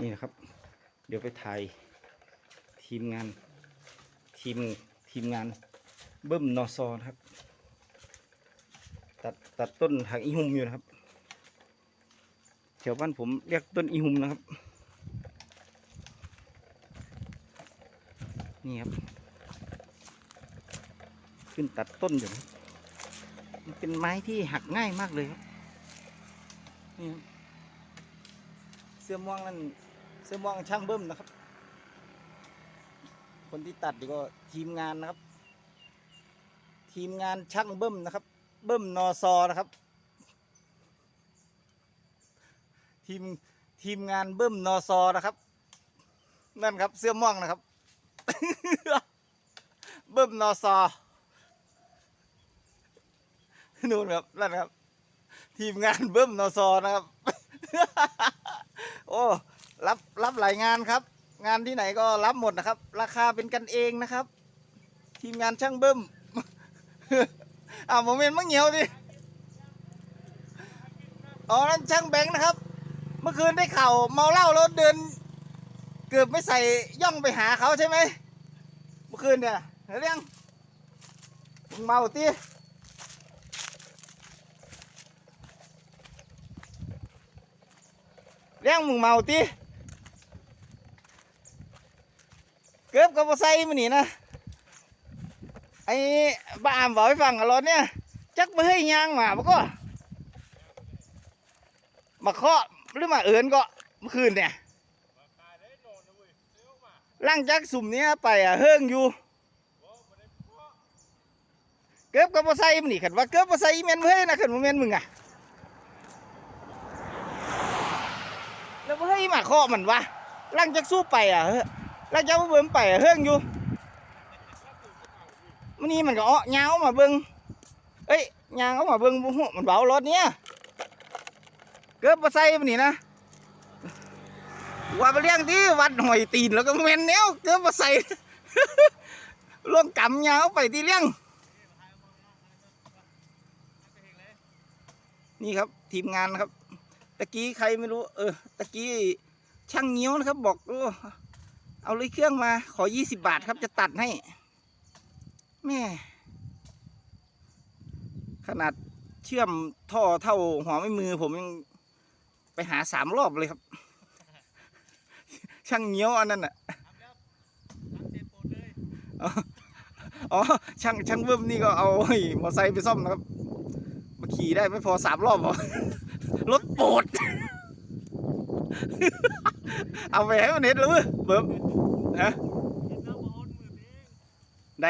นี่นะครับ เดี๋ยวไปถ่ายทีมงานทีมทีมงานเบิ้มนอซอนครับ ตัดตัดต้นหางอีหุมอยู่นะครับแถวบ้านผมเรียกต้นอีหุมนะครับ นี่ครับ ขึ้นตัดต้นอยู่นะมันเป็นไม้ที่หักง่ายมากเลยครับนี่ครับ สื้อม่วงนั่นเสื้อม่วงช่างเบิ้มนะครับ คนที่ตัดนี่ก็ทีมงานนะครับ ทีมงานช่างเบิ้มนะครับ เบิ้มนอซอนะครับ ทีมทีมงานเบิ้มนอซอนะครับ นั่นครับเสื้อม่วงนะครับ เบิ้มนอซอนู่นครับนั่นครับ ทีมงานเบิ้มนอซอนะครับ โอ้รับรับหลายงานครับ งานที่ไหนก็รับหมดนะครับ ราคาเป็นกันเองนะครับ ทีมงานช่างเบิ้มอ่าโมเมนต์มังเหี่ยวดิอ๋อนั่นช่างแบงค์นะครับ เมื่อคืนได้ข่าวเมาเหล้าแล้วเดิน เกือบไม่ใส่ย่องไปหาเขาใช่ไหมเมื่อคืนเนี่ยเห็นยังมึงเมาตี เรื่องมึงเมาตีเกือบกับใส่มันนี่นะไอ้บ้าอามบอกให้ฟังกับรถเนี่ย จักไปให้ยางหมาปะก็มาเคาะหรือมาเอินก็เมื่อคืนเนี่ยหลังจากสุ่มเนี้ยไปอะเฮิงอยู่เกือบกับบ่ใส่มันนี่ขันว่าเกือบบ่ใส่อีเมนเฮ้นะขันบ่แมนมึงอะ แล้วบ่เฮ้ยมาเคาะมันวะหลังจากสู้ไปอะเฮ้ยหลังจากบ่เบิ่มไปอะเฮิงอยู่มันนี่มันก็อ้อยาวมาเบิ่งเอ้ยยางเอามาเบิ่งมันเบารถเนี้ยเกือบบ่ใส่มันนี่นะว่าไปเลี้ยงที่วัดหอยตีนแล้วก็เมนแนวเกือบมาใส่ล่วงกำยาวไปที่เลี้ยงนี่ครับทีมงานครับ ตะกี้ใครไม่รู้ เออตะกี้ช่างเงี้ยวนะครับ บอกโอ้เอาเลยเครื่องมา ขอยี่สิบบาทครับจะตัดให้ แม่ ขนาดเชื่อมท่อเท่าหัวไม่มือ ผมยังไปหาสามรอบเลยครับ ช่างเงี้ยวอันนั้นอะอ๋อช่างช่างเบิ้มนี่ก็เอาไอ้มอไซค์ไปซ่อมนะครับมาขี่ได้ไม่พอสามรอบเหรอ รถโปดเอาไปให้มันเห็นแล้วเว้ยเบิ้มฮะไหน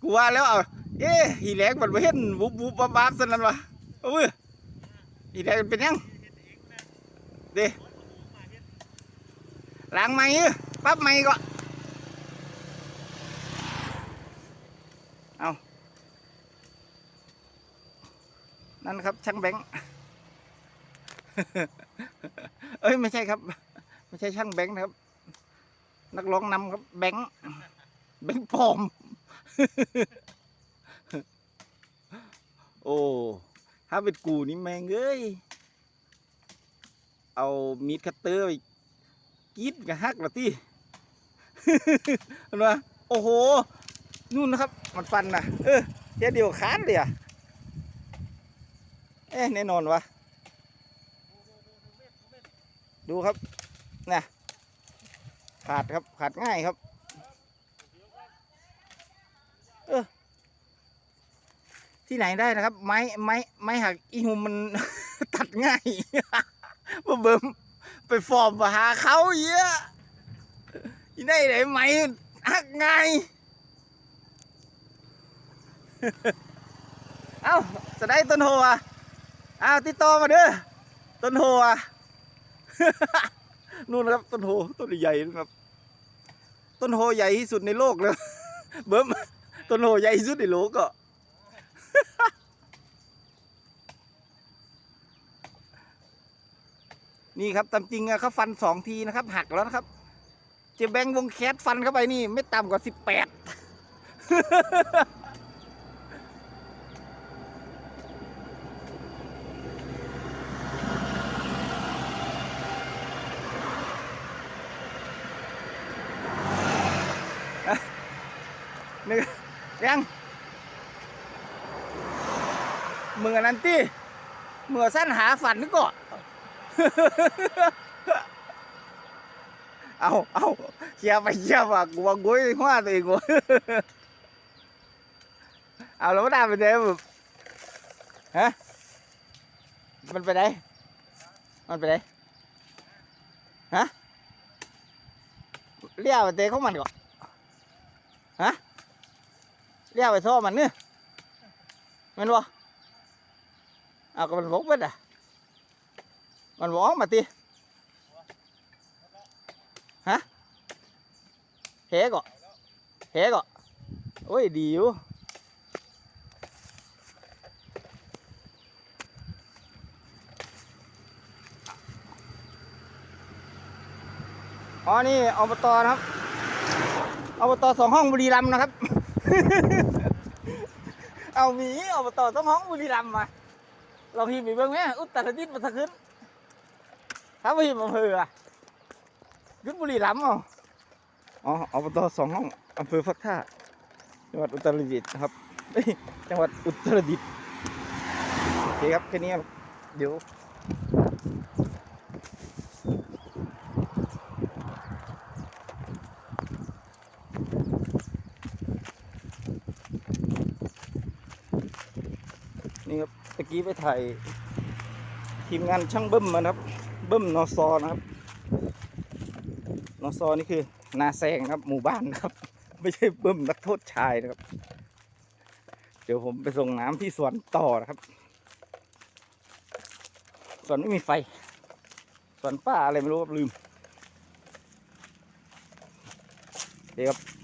กูว่าแล้วเอาเอ๊ะอีแหลกมันไปเห็นบุบบุบบ้าบ้าสนั่นวะเอ้ยอีแหลกมันเป็นยังเด้ล้างไม้ปั๊บไม้ก็ เอา นั่นครับ ช่างแบงค์เอ้ยไม่ใช่ครับ ไม่ใช่ช่างแบงค์นะครับ นักร้องนำครับ แบงค์แบงค์ปอม โอ้ถ้าเป็นกูนี่แมงเอ้ย เอามีดคัตเตอร์ไปกีดกับฮักละที่เห็นไหมโอ้โห นู่นนะครับ มันฟันนะเออเทียเดียวขาดเลยอะ เอ๊ะแน่นอนวะดูครับนะขาดครับขาดง่ายครับ เออที่ไหนได้นะครับ ไม้ไม้ไม้หักอีหุมมัน ตัดง่ายบ่เบิ่มไปฟอร์มมาหาเขาเยอะที่ได้ไหนไหมหักไงเอ้าจะได้ต้นโหอะ อ้าวติดต่อมาเด้อต้นโหอะนู่นนะครับต้นโหต้นใหญ่นะครับ ต้นโหใหญ่ที่สุดในโลกเลยเบิ้มต้นโหใหญ่ที่สุดในโลกก็นี่ครับตามจริงอะเขาฟันสองทีนะครับ หักแล้วนะครับ เจแบงวงแคสฟันเข้าไปนี่ ไม่ต่ำกว่าสิบแปด นึกยังมึงอันนั้นตีเมื่อสั้นหาฝันนึกก่อนเอาเอาเคลียร์ไปเคลียร์มากูว่ากุ้ยหัวตัวเองกูเอาแล้วมันได้ไปไหนแบบฮะมันไปไหนมันไปไหนฮะเลี้ยวไปเตะของมันก่อนฮะ เลี้ยวไปโซ่มันเนี่ยมันบ่เอาก็มันบกเบิดอะมันบอกมาตีฮะเฮก่อเฮก่อโอ้ยดีอยู่อ๋อนี่อบตนะครับอบตสองห้องบุรีรัมย์นะครับ เอาหมีอบตสองห้องบุรีรัมย์มาลองหิมไปเบิ่งไหมอุตรดิตถ์มาสักขึ้นถ้าไม่หิมอำเภออะยุทธบุรีรัมย์เหรออ๋ออบตสองห้องอำเภอฟักท่าจังหวัดอุตรดิตถ์ครับจังหวัดอุตรดิตถ์โอเคครับแค่นี้เดี๋ยว นี่ครับตะกี้ไปถ่ายทีมงานช่างเบิ้มมานะครับเบิ้มนอซอนะครับนอซอนี่คือ นาแซงครับ หมู่บ้านครับ ไม่ใช่เบิ้มนักโทษชายนะครับ เดี๋ยวผมไปส่งน้ำที่สวนต่อนะครับสวนไม่มีไฟสวนป้าอะไรไม่รู้ครับลืมเดี๋ยวครับ